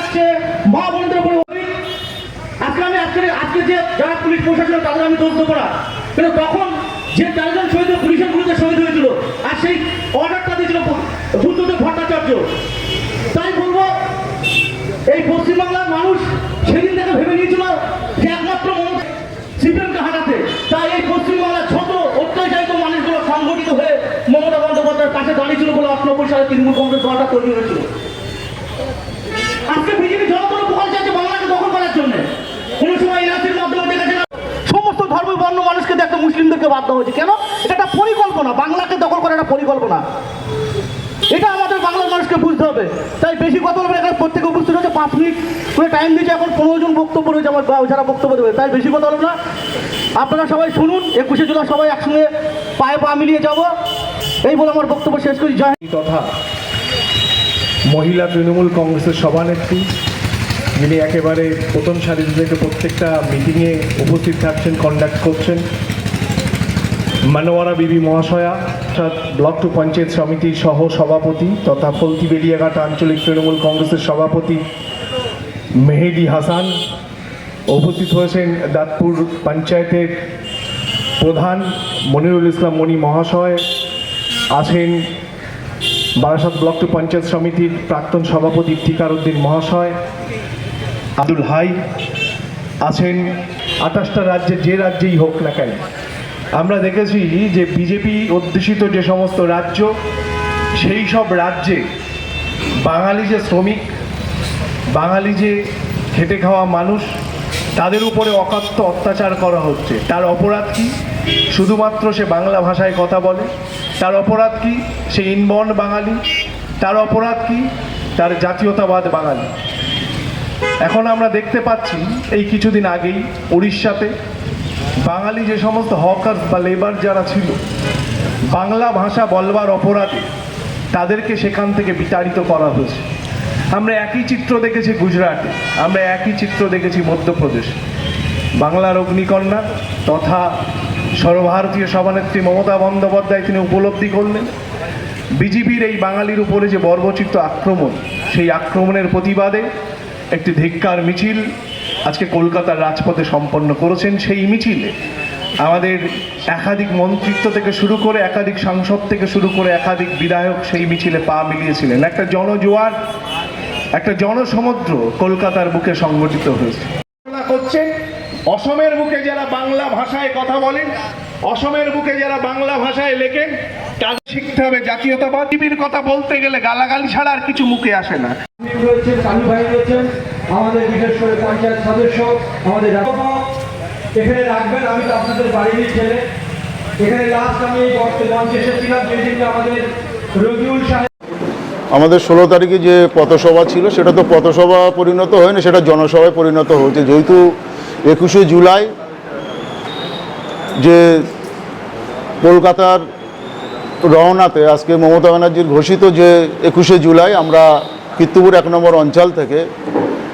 খাচ্ছে মা বোনদের আজকে আমি আজকে আজকে যে যারা পুলিশ প্রশাসন তাদের আমি দোষ দেবো কিন্তু তখন যে চারজন শহীদ পুলিশের বিরুদ্ধে শহীদ হয়েছিল, আর সেই অর্ডারটা দিয়েছিল বুদ্ধদেব ভট্টাচার্য। তাই বলব, এই পশ্চিমবাংলার মানুষ সেদিন থেকে ভেবে নিয়েছিল যে একমাত্র মমতা সিপিএমকে হাঁটাতে। তাই এই পশ্চিমবাংলার ছোট অত্যাচারিত মানুষগুলো সংগঠিত হয়ে মমতা বন্দ্যোপাধ্যায়ের পাশে দাঁড়িয়েছিল বলে সালে তৃণমূল কংগ্রেস দলটা তৈরি হয়েছিল আজকে বিজেপি জনগণ উপকার চাইছে বাংলাকে দখল করার জন্য সমস্ত ধর্ম বর্ণ মানুষকে দেখতে মুসলিমদেরকে বাধ্য হয়েছে। কেন? এটা একটা পরিকল্পনা। বাংলাকে দখল করার একটা পরিকল্পনা। এটা আমাদের বাংলার মানুষকে বুঝতে হবে। তাই বেশি কথা বলবেন এখানে প্রত্যেকে উপস্থিত হচ্ছে পাঁচ মিনিট। করে টাইম দিয়েছে, এখন পনেরো জন বক্তব্য রয়েছে, আমার যারা বক্তব্য দেবে। তাই বেশি কথা বলব না। আপনারা সবাই শুনুন, একুশে জুলাই সবাই একসঙ্গে পায়ে পা মিলিয়ে যাব। এই বলে আমার বক্তব্য শেষ করি। জয়। তথা মহিলা তৃণমূল কংগ্রেসের সভানেত্রী যিনি একেবারে প্রথম সারিতে থেকে প্রত্যেকটা মিটিংয়ে উপস্থিত থাকছেন কন্ডাক্ট করছেন, মানোয়ারা বিবি মহাশয়া, অর্থাৎ ব্লক টু পঞ্চায়েত সমিতির সহ সভাপতি তথা ফলতি বেলিয়াঘাট আঞ্চলিক তৃণমূল কংগ্রেসের সভাপতি মেহেদি হাসান উপস্থিত হয়েছেন দাঁতপুর পঞ্চায়েতের প্রধান মনিরুল ইসলাম মণি মহাশয়, আছেন বারাসাত ব্লক টু পঞ্চায়েত সমিতির প্রাক্তন সভাপতি ইফতিকার উদ্দিন মহাশয় আব্দুল হাই আছেন আঠাশটা রাজ্যে, যে রাজ্যেই হোক না কেন। আমরা দেখেছি যে বিজেপি অধ্যুষিত যে সমস্ত রাজ্য, সেই সব রাজ্যে বাঙালি যে শ্রমিক, বাঙালি যে খেটে খাওয়া মানুষ, তাদের উপরে অকাত্য অত্যাচার করা হচ্ছে। তার অপরাধ কি? শুধুমাত্র সে বাংলা ভাষায় কথা বলে। তার অপরাধ কি? সে ইনবর্ন বাঙালি। তার অপরাধ কি? তার জাতীয়তাবাদ বাঙালি। এখন আমরা দেখতে পাচ্ছি এই কিছুদিন আগেই উড়িষ্যাতে বাঙালি যে সমস্ত হকার্স বা লেবার যারা ছিল, বাংলা ভাষা বলবার অপরাধে তাদেরকে সেখান থেকে বিতাড়িত করা হয়েছে। আমরা একই চিত্র দেখেছি গুজরাটে, আমরা একই চিত্র দেখেছি মধ্যপ্রদেশে। বাংলার অগ্নিকন্যা তথা সর্বভারতীয় সভানেত্রী মমতা বন্দ্যোপাধ্যায় তিনি উপলব্ধি করলেন। বিজেপির এই বাঙালির উপরে যে বর্বচিত্ত আক্রমণ, সেই আক্রমণের প্রতিবাদে একটি ধিক্কার মিছিল আজকে কলকাতার রাজপথে সম্পন্ন করেছেন সেই মিছিলে। আমাদের একাধিক মন্ত্রিত্ব থেকে শুরু করে একাধিক সাংসদ থেকে শুরু করে একাধিক বিধায়ক সেই মিছিলে পা মিলিয়েছিলেন। একটা জনজোয়ার, একটা জনসমুদ্র কলকাতার বুকে সংগঠিত হয়েছে। করছেন। অসমের বুকে যারা বাংলা ভাষায় কথা বলেন অসমের বুকে যারা বাংলা ভাষায় লেখেন তাদের শিখতে হবে জাতীয়তাবাদ। টিভির কথা বলতে গেলে গালাগালি ছাড়া আর কিছু মুখে আসে না। রয়েছেন কালু ভাই রয়েছেন আমাদের বিশেষ করে পঞ্চায়েত সদস্য আমাদের এখানে রাখবেন আমি তো আপনাদের বাড়িরই ছেলে। এখানে লাস্ট আমি মঞ্চে এসেছিলাম যেদিনকে আমাদের রবিউল সাহেব আমাদের ষোলো তারিখে যে পথসভা ছিল সেটা তো পথসভা পরিণত হয়নি সেটা জনসভায় পরিণত হয়েছে। যেহেতু একুশে জুলাই যে কলকাতার রওনাতে আজকে মমতা ব্যানার্জির ঘোষিত যে একুশে জুলাই আমরা কীর্তিপুর এক নম্বর অঞ্চল থেকে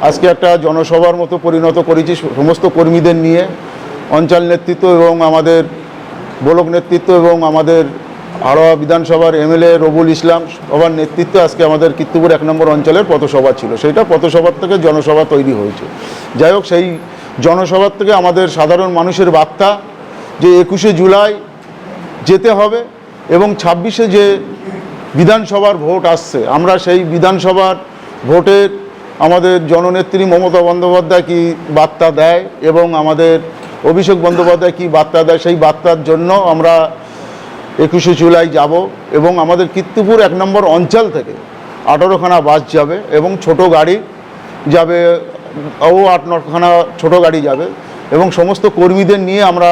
আজকে একটা জনসভার মতো পরিণত করেছি সমস্ত কর্মীদের নিয়ে। অঞ্চল নেতৃত্ব এবং আমাদের ব্লক নেতৃত্ব এবং আমাদের হাড়োয়া বিধানসভার এমএলএ রবুল ইসলাম সবার নেতৃত্বে আজকে আমাদের কীর্তিপুর এক নম্বর অঞ্চলের পথসভা ছিল। সেইটা পথসভার থেকে জনসভা তৈরি হয়েছে। যাই হোক, সেই জনসভার থেকে আমাদের সাধারণ মানুষের বার্তা যে একুশে জুলাই যেতে হবে এবং ছাব্বিশে যে বিধানসভার ভোট আসছে, আমরা সেই বিধানসভার ভোটের আমাদের জননেত্রী মমতা বন্দ্যোপাধ্যায় কি বার্তা দেয় এবং আমাদের অভিষেক বন্দ্যোপাধ্যায় কি বার্তা দেয়, সেই বার্তার জন্য আমরা একুশে জুলাই যাব এবং আমাদের কীর্তিপুর এক নম্বর অঞ্চল থেকে আঠারোখানা বাস যাবে এবং ছোট গাড়ি যাবে, ও আট নখানা ছোট গাড়ি যাবে এবং সমস্ত কর্মীদের নিয়ে আমরা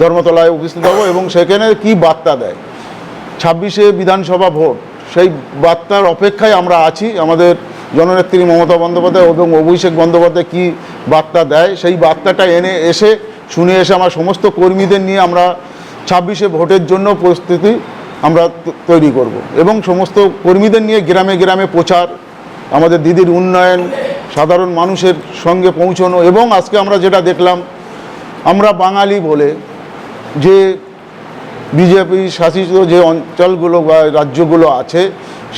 ধর্মতলায় উপস্থিত হব এবং সেখানে কি বার্তা দেয়? ছাব্বিশে বিধানসভা ভোট, সেই বার্তার অপেক্ষায় আমরা আছি। আমাদের জননেত্রী মমতা বন্দ্যোপাধ্যায় এবং অভিষেক বন্দ্যোপাধ্যায় কি বার্তা দেয়? সেই বার্তাটা এনে এসে, শুনে এসে আমার সমস্ত কর্মীদের নিয়ে আমরা ছাব্বিশে ভোটের জন্য প্রস্তুতি আমরা তৈরি করব এবং সমস্ত কর্মীদের নিয়ে গ্রামে গ্রামে প্রচার, আমাদের দিদির উন্নয়ন, সাধারণ মানুষের সঙ্গে পৌঁছানো এবং আজকে আমরা যেটা দেখলাম, আমরা বাঙালি বলে যে বিজেপি শাসিত যে অঞ্চলগুলো বা রাজ্যগুলো আছে,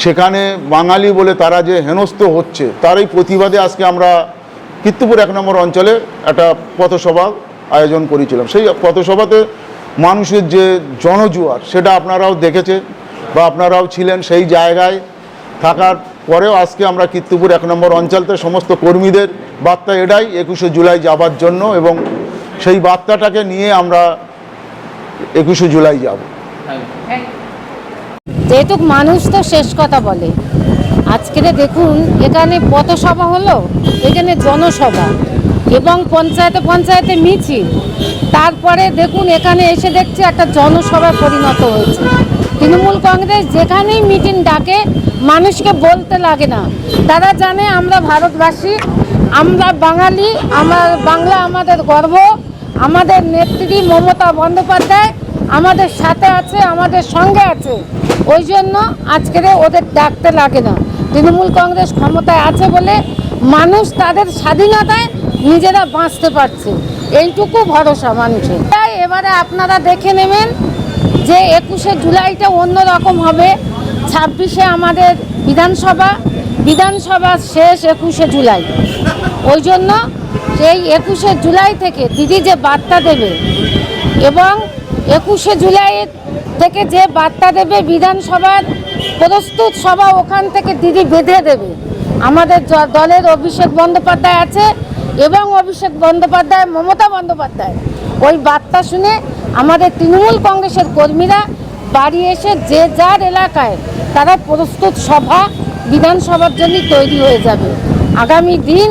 সেখানে বাঙালি বলে তারা যে হেনস্থ হচ্ছে, তারই প্রতিবাদে আজকে আমরা কীর্তিপুর এক নম্বর অঞ্চলে একটা পথসভা আয়োজন করেছিলাম। সেই পথসভাতে মানুষের যে জনজুয়ার, সেটা আপনারাও দেখেছে বা আপনারাও ছিলেন সেই জায়গায় থাকার পরেও আজকে আমরা কীর্তিপুর এক নম্বর অঞ্চলতে সমস্ত কর্মীদের বার্তা এটাই, একুশে জুলাই যাবার জন্য এবং সেই বার্তাটাকে নিয়ে আমরা একুশে জুলাই যাব। যেহেতু মানুষ তো শেষ কথা বলে। আজকে দেখুন, এখানে পথসভা হলো, এখানে জনসভা এবং পঞ্চায়েতে পঞ্চায়েতে মিছিল। তারপরে দেখুন, এখানে এসে দেখছি একটা জনসভায় পরিণত হয়েছে। তৃণমূল কংগ্রেস যেখানেই মিটিং ডাকে, মানুষকে বলতে লাগে না। তারা জানে আমরা ভারতবাসী, আমরা বাঙালি, আমার বাংলা আমাদের গর্ব। আমাদের নেত্রী মমতা বন্দ্যোপাধ্যায় আমাদের সাথে আছে, আমাদের সঙ্গে আছে। ওই জন্য আজকের ওদের ডাকতে লাগে না। তৃণমূল কংগ্রেস ক্ষমতায় আছে বলে মানুষ তাদের স্বাধীনতায় নিজেরা বাঁচতে পারছে। এইটুকু ভরসা মানুষের। তাই এবারে আপনারা দেখে নেবেন যে একুশে জুলাইটা অন্য রকম হবে। ছাব্বিশে আমাদের বিধানসভা বিধানসভা শেষ একুশে জুলাই। ওই জন্য সেই একুশে জুলাই থেকে দিদি যে বার্তা দেবে এবং একুশে জুলাই থেকে যে বার্তা দেবে বিধানসভার প্রস্তুত সভা ওখান থেকে দিদি বেঁধে দেবে। আমাদের দলের অভিষেক বন্দ্যোপাধ্যায় আছে এবং অভিষেক বন্দ্যোপাধ্যায়, মমতা বন্দ্যোপাধ্যায়। ওই বার্তা শুনে আমাদের তৃণমূল কংগ্রেসের কর্মীরা বাড়ি এসে যে যার এলাকায় তারা প্রস্তুত সভা বিধানসভার জন্য তৈরি হয়ে যাবে। আগামী দিন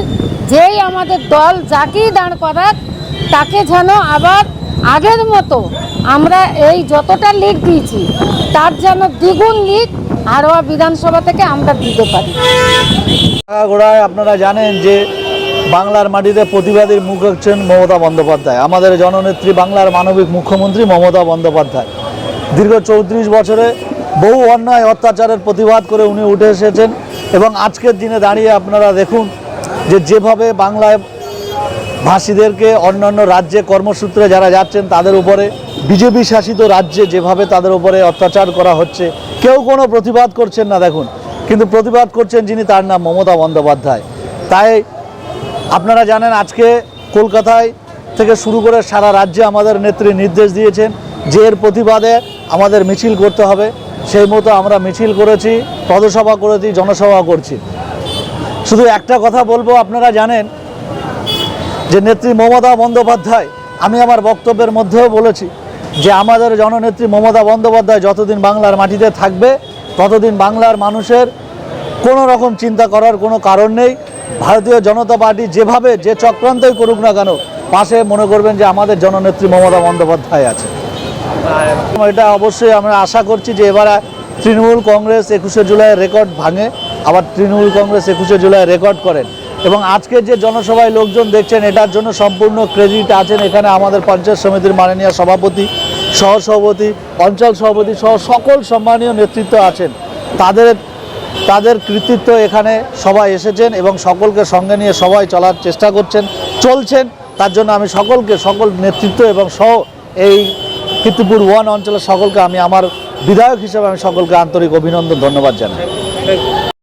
যেই আমাদের দল যাকেই দাঁড় করাক, তাকে যেন আবার আগের মতো আমরা এই যতটা লিড দিয়েছি, তার যেন দ্বিগুণ লিড হারোয়া বিধানসভা থেকে আমরা দিতে পারি। গোড়ায় আপনারা জানেন যে বাংলার মাটিতে প্রতিবাদীর মুখ হচ্ছেন মমতা বন্দ্যোপাধ্যায়। আমাদের জননেত্রী, বাংলার মানবিক মুখ্যমন্ত্রী মমতা বন্দ্যোপাধ্যায়। দীর্ঘ চৌত্রিশ বছরে বহু অন্যায়, অত্যাচারের প্রতিবাদ করে উনি উঠে এসেছেন এবং আজকের দিনে দাঁড়িয়ে আপনারা দেখুন যে যেভাবে বাংলায় ভাষীদেরকে অন্যান্য রাজ্যে কর্মসূত্রে যারা যাচ্ছেন তাদের উপরে, বিজেপি শাসিত রাজ্যে যেভাবে তাদের উপরে অত্যাচার করা হচ্ছে, কেউ কোনো প্রতিবাদ করছেন না, দেখুন। কিন্তু প্রতিবাদ করছেন যিনি তার নাম মমতা বন্দ্যোপাধ্যায়। তাই আপনারা জানেন আজকে কলকাতায় থেকে শুরু করে সারা রাজ্যে আমাদের নেত্রী নির্দেশ দিয়েছেন যে এর প্রতিবাদে আমাদের মিছিল করতে হবে। সেই মতো আমরা মিছিল করেছি পদসভা করেছি, জনসভা করছি। শুধু একটা কথা বলব, আপনারা জানেন যে নেত্রী মমতা বন্দ্যোপাধ্যায়, আমি আমার বক্তব্যের মধ্যেও বলেছি যে আমাদের জননেত্রী মমতা বন্দ্যোপাধ্যায় যতদিন বাংলার মাটিতে থাকবে, ততদিন বাংলার মানুষের কোনো রকম চিন্তা করার কোনো কারণ নেই। ভারতীয় জনতা পার্টি যেভাবে যে চক্রান্তই করুক না কেন, পাশে মনে করবেন যে আমাদের জননেত্রী মমতা বন্দ্যোপাধ্যায় আছে। এটা অবশ্যই আমরা আশা করছি যে এবার তৃণমূল কংগ্রেস একুশে জুলাই রেকর্ড ভাঙে। আবার তৃণমূল কংগ্রেস একুশে জুলাই রেকর্ড করেন। এবং আজকের যে জনসভায় লোকজন দেখছেন, এটার জন্য সম্পূর্ণ ক্রেডিট আছেন এখানে আমাদের পঞ্চায়েত সমিতির মাননীয় সভাপতি, সহসভাপতি, অঞ্চল সভাপতি সহ সকল সম্মানীয় নেতৃত্ব আছেন। তাদের তাদের কৃতিত্ব এখানে সবাই এসেছেন এবং সকলকে সঙ্গে নিয়ে সবাই চলার চেষ্টা করছেন, চলছেন। তার জন্য আমি সকলকে, সকল নেতৃত্ব এবং সহ এই কীর্তিপুর ওয়ান অঞ্চলের সকলকে আমি, আমার বিধায়ক হিসেবে আমি সকলকে আন্তরিক অভিনন্দন, ধন্যবাদ জানাই।